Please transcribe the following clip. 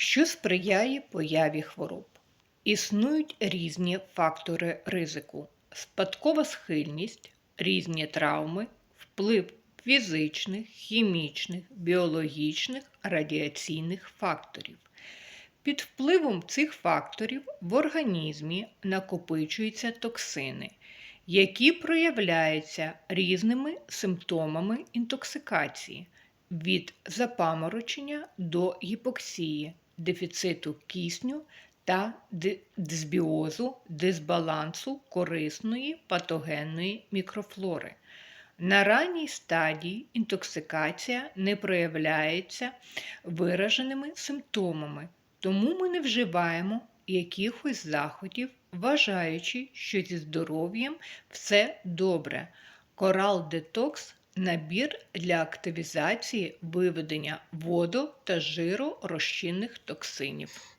що сприяє появі хвороб. Існують різні фактори ризику: спадкова схильність, різні травми, вплив фізичних, хімічних, біологічних, радіаційних факторів. Під впливом цих факторів в організмі накопичуються токсини, які проявляються різними симптомами інтоксикації від запаморочення до гіпоксії, дефіциту кисню та ди- дисбіозу, дисбалансу корисної патогенної мікрофлори. На ранній стадії інтоксикація не проявляється вираженими симптомами, тому ми не вживаємо якихось заходів, вважаючи, що зі здоров'ям все добре. Корал детокс набір для активізації виведення воду та жиру розчинних токсинів.